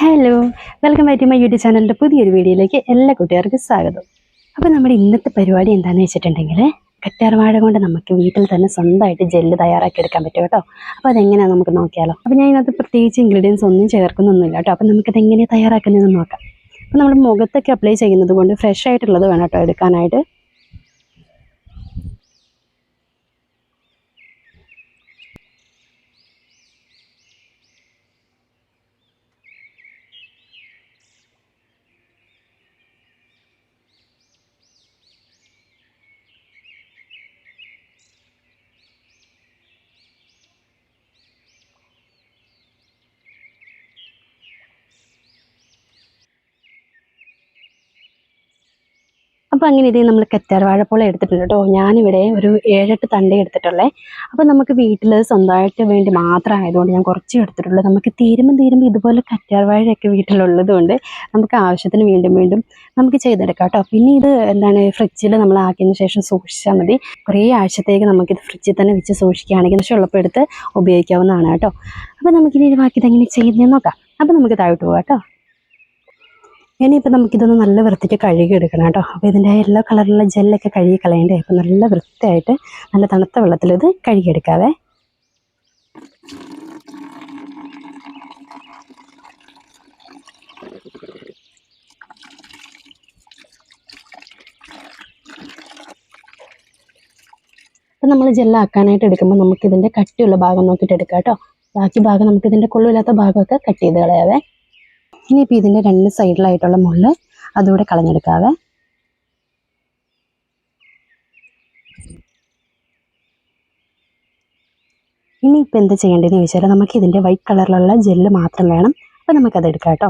Hello welcome back to my YouTube ചാനലിന്റെ പുതിയൊരു വീഡിയോയിലേക്ക് എല്ലാ കുട്ടികൾക്കും സ്വാഗതം. അപ്പോൾ നമ്മുടെ ഇന്നത്തെ പരിപാടി എന്താണെന്ന് വെച്ചിട്ടുണ്ടെങ്കിൽ കറ്റാർവാഴ കൊണ്ട് നമുക്ക് വീട്ടിൽ തന്നെ സ്വന്തമായിട്ട് ജെല്ല് തയ്യാറാക്കി എടുക്കാൻ പറ്റും കേട്ടോ. അപ്പോൾ അതെങ്ങനെയാണ് നമുക്ക് നോക്കിയാലോ? അപ്പോൾ ഞാൻ ഇതിനകത്ത് പ്രത്യേകിച്ച് ഇൻഗ്രീഡിയൻസ് ഒന്നും ചേർക്കുന്നൊന്നുമില്ല കേട്ടോ. അപ്പോൾ നമുക്കത് എങ്ങനെയാണ് തയ്യാറാക്കുന്നതെന്ന് നോക്കാം. അപ്പോൾ നമ്മൾ മുഖത്തൊക്കെ അപ്ലൈ ചെയ്യുന്നത് കൊണ്ട് ഫ്രഷ് ആയിട്ടുള്ളത് വേണം കേട്ടോ എടുക്കാനായിട്ട്. അപ്പോൾ അങ്ങനെ ഇതേ നമ്മൾ കറ്റാർ വാഴപ്പോളം എടുത്തിട്ടുണ്ട് കേട്ടോ. ഞാനിവിടെ ഒരു ഏഴെട്ട് തണ്ട എടുത്തിട്ടുള്ളേ. അപ്പോൾ നമുക്ക് വീട്ടിൽ സ്വന്തമായിട്ട് വേണ്ടി മാത്രം ആയതുകൊണ്ട് ഞാൻ കുറച്ച് എടുത്തിട്ടുള്ളൂ. നമുക്ക് തീരുമ്പം തീരുമ്പം ഇതുപോലെ കറ്റാർ വാഴയൊക്കെ വീട്ടിലുള്ളത് കൊണ്ട് നമുക്ക് ആവശ്യത്തിന് വീണ്ടും വീണ്ടും നമുക്ക് ചെയ്തെടുക്കാം കേട്ടോ. പിന്നെ ഇത് എന്താണ് ഫ്രിഡ്ജിൽ നമ്മൾ ആക്കിയതിന് ശേഷം സൂക്ഷിച്ചാൽ മതി. കുറേ ആഴ്ചത്തേക്ക് നമുക്കിത് ഫ്രിഡ്ജിൽ തന്നെ വെച്ച് സൂക്ഷിക്കുകയാണെങ്കിൽ പക്ഷേ ഉള്ളപ്പോൾ എടുത്ത് ഉപയോഗിക്കാവുന്നതാണ് കേട്ടോ. അപ്പോൾ നമുക്കിനി ബാക്കി ഇതെങ്ങനെ ചെയ്യുന്നതെന്ന് നോക്കാം. അപ്പോൾ നമുക്ക് താഴോട്ട് പോകാം കേട്ടോ. ഇനിയിപ്പോൾ നമുക്കിതൊന്ന് നല്ല വൃത്തിക്ക് കഴുകി എടുക്കണം കേട്ടോ. അപ്പോൾ ഇതിന്റെ എല്ലാ കളറിലുള്ള ജെല്ലൊക്കെ കഴുകി കളയണ്ടേ അപ്പോൾ നല്ല വൃത്തിയായിട്ട് നല്ല തണുത്ത വെള്ളത്തിൽ ഇത് കഴുകിയെടുക്കാവേ. അപ്പം നമ്മൾ ജെല്ലാക്കാനായിട്ട് എടുക്കുമ്പോൾ നമുക്കിതിന്റെ കട്ടിയുള്ള ഭാഗം നോക്കിയിട്ട് എടുക്കാം കേട്ടോ. ബാക്കി ഭാഗം നമുക്കിതിന്റെ കൊള്ളില്ലാത്ത ഭാഗമൊക്കെ കട്ട് ചെയ്ത് കളയാവേ. ഇനിയിപ്പോൾ ഇതിന്റെ രണ്ട് സൈഡിലായിട്ടുള്ള മുള്ള് അതുകൂടെ കളഞ്ഞെടുക്കാവേ. ഇനിയിപ്പോൾ എന്താ ചെയ്യേണ്ടതെന്ന് ചോദിച്ചാൽ നമുക്ക് ഇതിന്റെ വൈറ്റ് കളറിലുള്ള ജെല്ല് മാത്രം വേണം. അപ്പോൾ നമുക്കത് എടുക്കാം കേട്ടോ.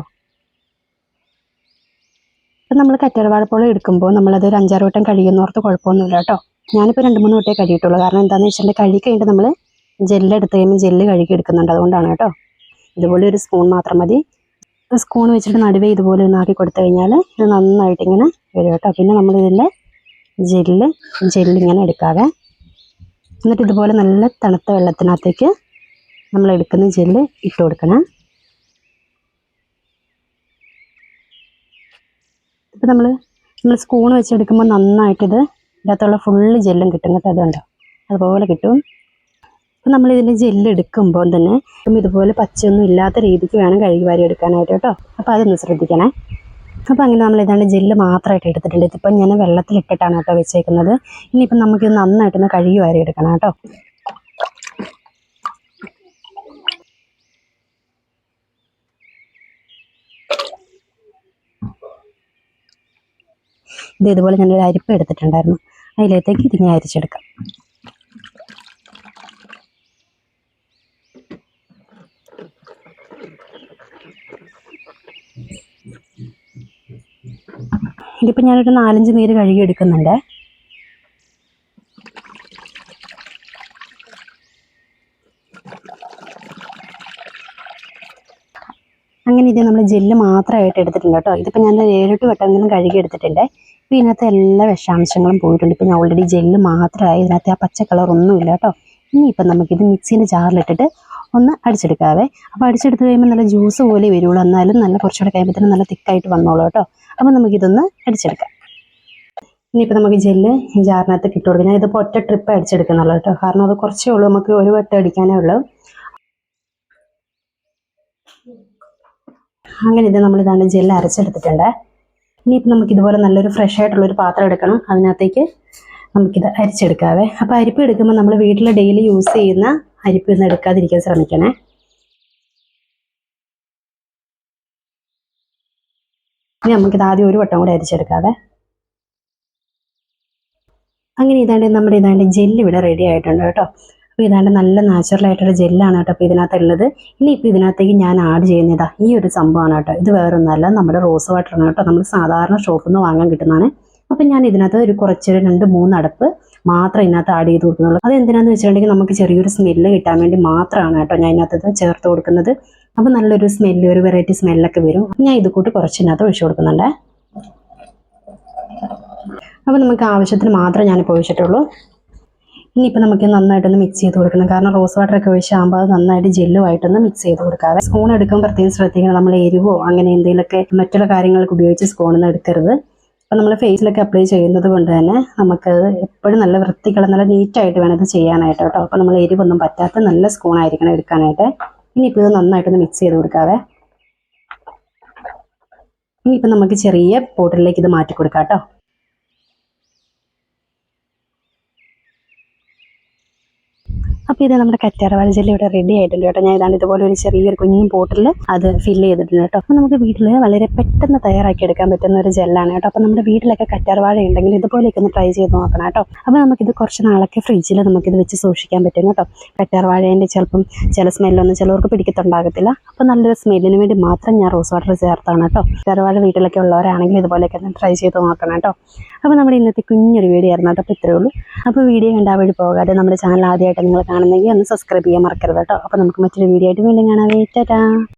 ഇപ്പം നമ്മൾ കറ്റർവാഴപ്പോളം എടുക്കുമ്പോൾ നമ്മളത് ഒരു അഞ്ചാറ് വട്ടം കഴിയുന്നോർത്ത് കുഴപ്പമൊന്നുമില്ല കേട്ടോ. ഞാനിപ്പോൾ രണ്ട് മൂന്ന് വട്ടേ കഴിയിട്ടുള്ളൂ കാരണം എന്താണെന്ന് വെച്ചിട്ടുണ്ടെങ്കിൽ കഴുകി കഴിഞ്ഞിട്ട് നമ്മൾ ജെല്ലെടുത്ത് കഴിയുമ്പോൾ ജെല്ല് കഴുകി എടുക്കുന്നുണ്ട് അതുകൊണ്ടാണ് കേട്ടോ. ഇതുപോലെ ഒരു സ്പൂൺ മാത്രം മതി. സ്പൂൺ വെച്ചിട്ട് നടുവേ ഇതുപോലെ ഒന്ന് ആക്കി കൊടുത്തു കഴിഞ്ഞാൽ ഇത് നന്നായിട്ട് ഇങ്ങനെ വരും കേട്ടോ. പിന്നെ നമ്മൾ ഇതിന്റെ ജെല്ല് ജെല്ലിങ്ങനെ എടുക്കാതെ എന്നിട്ട് ഇതുപോലെ നല്ല തണുത്ത വെള്ളത്തിനകത്തേക്ക് നമ്മൾ എടുക്കുന്ന ജെല്ല് ഇട്ട് കൊടുക്കണം. ഇപ്പം നമ്മൾ നമ്മൾ സ്പൂൺ വെച്ചെടുക്കുമ്പോൾ നന്നായിട്ടിത് ഇതിനകത്തുള്ള ഫുള്ള് ജെല്ലും കിട്ടും കേട്ടോ. അതുകൊണ്ടോ? അതുപോലെ കിട്ടും. അപ്പം നമ്മൾ ഇതിന്റെ ജെല്ല് എടുക്കുമ്പോൾ തന്നെ ഇതുപോലെ പച്ചയൊന്നും ഇല്ലാത്ത രീതിക്ക് വേണം കഴുകി വാരി എടുക്കാനായിട്ട് കേട്ടോ. അപ്പോൾ അതൊന്ന് ശ്രദ്ധിക്കണേ. അപ്പോൾ അങ്ങനെ നമ്മൾ ഇതാണ്ട് ജെല്ല് മാത്രമായിട്ട് എടുത്തിട്ടുണ്ട്. ഇതിപ്പം ഞാൻ വെള്ളത്തിലിട്ടിട്ടാണ് കേട്ടോ വെച്ചേക്കുന്നത്. ഇനിയിപ്പം നമുക്കിത് നന്നായിട്ടൊന്ന് കഴുകി വാരി എടുക്കണം കേട്ടോ. ഇത് ഇതുപോലെ ഞാനൊരു അരിപ്പ് എടുത്തിട്ടുണ്ടായിരുന്നു. അതിലേക്ക് ഇത് ഞാൻ അരിച്ചെടുക്കാം. ഇതിപ്പോൾ ഞാനൊരു നാലഞ്ച് നീര് കഴുകി എടുക്കുന്നുണ്ട്. അങ്ങനെ ഇത് നമ്മൾ ജെല്ല് മാത്രമായിട്ട് എടുത്തിട്ടുണ്ട് കേട്ടോ. ഇതിപ്പോൾ ഞാൻ ഏഴെട്ട് വട്ടമെങ്കിലും കഴുകി എടുത്തിട്ടുണ്ട്. ഇപ്പോൾ ഇതിനകത്ത് എല്ലാ വിഷാംശങ്ങളും പോയിട്ടുണ്ട്. ഇപ്പോൾ ഞാൻ ഓൾറെഡി ജെല്ല് മാത്രമായി. ഇതിനകത്ത് ആ പച്ച കളറൊന്നുമില്ല കേട്ടോ. ഇനിയിപ്പം നമുക്കിത് മിക്സീന്റെ ജാറിലിട്ടിട്ട് ഒന്ന് അടിച്ചെടുക്കാവേ. അപ്പോൾ അടിച്ചെടുത്ത് കഴിയുമ്പോൾ നല്ല ജ്യൂസ് പോലെ വരുള്ളൂ. എന്നാലും നല്ല കുറച്ചുകൂടെ കഴിയുമ്പോഴത്തേനും നല്ല തിക്കായിട്ട് വന്നോളൂ കേട്ടോ. അപ്പോൾ നമുക്കിതൊന്ന് അടിച്ചെടുക്കാം. ഇനിയിപ്പോൾ നമുക്ക് ജെല്ല് ജാറിനകത്ത് കൊടുക്കാം. ഞാൻ ഇതിപ്പോൾ ഒറ്റ ട്രിപ്പ് അടിച്ചെടുക്കുന്നുള്ളൂ കേട്ടോ. കാരണം അത് കുറച്ചേ ഉള്ളൂ. നമുക്ക് ഒരു വട്ടം അടിക്കാനേ ഉള്ളൂ. അങ്ങനെ ഇത് നമ്മൾ ഇതാണ് ജെല്ല് അരച്ചെടുത്തിട്ടുണ്ട്. ഇനിയിപ്പോൾ നമുക്ക് ഇതുപോലെ നല്ലൊരു ഫ്രഷ് ആയിട്ടുള്ളൊരു പാത്രം എടുക്കണം. അതിനകത്തേക്ക് നമുക്കിത് അരിച്ചെടുക്കാവേ. അപ്പോൾ അരിപ്പ് എടുക്കുമ്പോൾ നമ്മൾ വീട്ടിൽ ഡെയിലി യൂസ് ചെയ്യുന്ന അരിപ്പ് ഒന്നും എടുക്കാതിരിക്കാൻ ശ്രമിക്കണേ. ഇനി നമുക്കിത് ആദ്യം ഒരു വട്ടം കൂടെ അരിച്ചെടുക്കാവേ. അങ്ങനെ ഇതാണ്ട് നമ്മുടെ ഇതാണ്ട് ജെല്ല് ഇവിടെ റെഡി ആയിട്ടുണ്ട് കേട്ടോ. അപ്പോൾ ഇതാണ്ട് നല്ല നാച്ചുറൽ ആയിട്ടുള്ള ജെല്ലാണ് കേട്ടോ അപ്പോൾ ഇതിനകത്തുള്ളത് ഇനി ഇപ്പോൾ ഇതിനകത്തേക്ക് ഞാൻ ആഡ് ചെയ്യുന്നതാ ഈ ഒരു സംഭവമാണ് കേട്ടോ. ഇത് വേറൊന്നുമല്ല നമ്മുടെ റോസ് വാട്ടറാണ് കേട്ടോ. നമ്മൾ സാധാരണ ഷോപ്പിൽ നിന്ന് വാങ്ങാൻ കിട്ടുന്നതാണ്. അപ്പം ഞാൻ ഇതിനകത്ത് ഒരു കുറച്ചൊരു രണ്ട് മൂന്ന് അടപ്പ് മാത്രം ഇതിനകത്ത് ആഡ് ചെയ്ത് കൊടുക്കുന്നുള്ളൂ. അത് എന്തിനാന്ന് വെച്ചിട്ടുണ്ടെങ്കിൽ നമുക്ക് ചെറിയൊരു സ്മെല്ല് കിട്ടാൻ വേണ്ടി മാത്രമാണ് കേട്ടോ ഞാൻ ഇതിനകത്ത് ചേർത്ത് കൊടുക്കുന്നത്. അപ്പം നല്ലൊരു സ്മെല്ല് ഒരു വെറൈറ്റി സ്മെല്ലൊക്കെ വരും. ഞാൻ ഇത് കൂട്ട് കുറച്ച് ഇതിനകത്ത് ഒഴിച്ചു കൊടുക്കുന്നുണ്ട്. അപ്പോൾ നമുക്ക് ആവശ്യത്തിന് മാത്രമേ ഞാനിപ്പോൾ ഒഴിച്ചിട്ടുള്ളൂ. ഇനിയിപ്പോൾ നമുക്ക് നന്നായിട്ടൊന്ന് മിക്സ് ചെയ്ത് കൊടുക്കണം. കാരണം റോസ് വാട്ടർ ഒക്കെ ഒഴിച്ചാകുമ്പോൾ അത് നന്നായിട്ട് ജെല്ലുമായിട്ടൊന്ന് മിക്സ് ചെയ്ത് കൊടുക്കാതെ. സ്പൂൺ എടുക്കുമ്പോൾ പ്രത്യേകം ശ്രദ്ധിക്കണം. നമ്മൾ എരിവോ അങ്ങനെ എന്തെങ്കിലുമൊക്കെ മറ്റുള്ള കാര്യങ്ങൾക്ക് ഉപയോഗിച്ച് സ്പൂണൊന്നും എടുക്കരുത്. അപ്പോൾ നമ്മൾ ഫേസിലൊക്കെ അപ്ലൈ ചെയ്യുന്നത് കൊണ്ട് തന്നെ നമുക്ക് എപ്പോഴും നല്ല വൃത്തികൾ നല്ല നീറ്റായിട്ട് വേണം ഇത് ചെയ്യാനായിട്ട് കേട്ടോ. അപ്പോൾ നമ്മൾ എരിവൊന്നും പറ്റാത്ത നല്ല സ്പൂൺ ആയിരിക്കണം എടുക്കാനായിട്ട്. ഇനിയിപ്പോൾ ഇത് നന്നായിട്ടൊന്ന് മിക്സ് ചെയ്ത് കൊടുക്കാവേ. ഇനിയിപ്പോൾ നമുക്ക് ചെറിയ ബോട്ടിലേക്ക് ഇത് മാറ്റി കൊടുക്കാം കേട്ടോ. അപ്പോൾ ഇത് നമ്മുടെ കറ്റാർവാഴ ജെല്ലി ഇവിടെ റെഡി ആയിട്ടുണ്ട് കേട്ടോ. ഞാൻ ഇതാണ് ഇതുപോലെ ഒരു ചെറിയൊരു കുഞ്ഞു ബോട്ടിൽ അത് ഫില്ല് ചെയ്തിട്ടുണ്ട് കേട്ടോ. അപ്പോൾ നമുക്ക് വീട്ടിൽ വളരെ പെട്ടെന്ന് തയ്യാറാക്കി എടുക്കാൻ പറ്റുന്ന ഒരു ജെല്ലാണ് കേട്ടോ. അപ്പോൾ നമ്മുടെ വീട്ടിലൊക്കെ കറ്റാർവാഴ ഉണ്ടെങ്കിൽ ഇതുപോലെയൊക്കെ ഒന്ന് ട്രൈ ചെയ്ത് നോക്കണം കേട്ടോ. അപ്പോൾ നമുക്കിത് കുറച്ച് നാളൊക്കെ ഫ്രിഡ്ജിൽ നമുക്കിത് വെച്ച് സൂക്ഷിക്കാൻ പറ്റും കേട്ടോ. കറ്റാർവാഴേന്റെ ചിലപ്പം ചില സ്മെല്ലൊന്നും ചിലവർക്ക് പിടിക്കത്തുണ്ടാകത്തില്ല. അപ്പോൾ നല്ലൊരു സ്മെല്ലിന് വേണ്ടി മാത്രം ഞാൻ റോസ് വാട്ടർ ചേർത്താണ് കേട്ടോ. കറ്റാർവാഴ വീട്ടിലൊക്കെ ഉള്ളവരാണെങ്കിൽ ഇതുപോലെയൊക്കെ ഒന്ന് ട്രൈ ചെയ്ത് നോക്കണം കേട്ടോ. അപ്പോൾ നമ്മുടെ ഇന്നത്തെ കുഞ്ഞൊരു വീഡിയോ ആയിരുന്നു കേട്ടോ. അപ്പോൾ ഇത്രയേ ഉള്ളൂ. അപ്പോൾ വീഡിയോ കണ്ടാൽ വഴി പോകാതെ നമ്മുടെ ചാനൽ ആദ്യമായിട്ട് നിങ്ങൾ കാണുന്നെങ്കിൽ ഒന്ന് സബ്സ്ക്രൈബ് ചെയ്യാൻ മറക്കരുത് കേട്ടോ. അപ്പോൾ നമുക്ക് മറ്റൊരു വീഡിയോ ആയിട്ട് വീണ്ടും കാണാം. ടാറ്റാ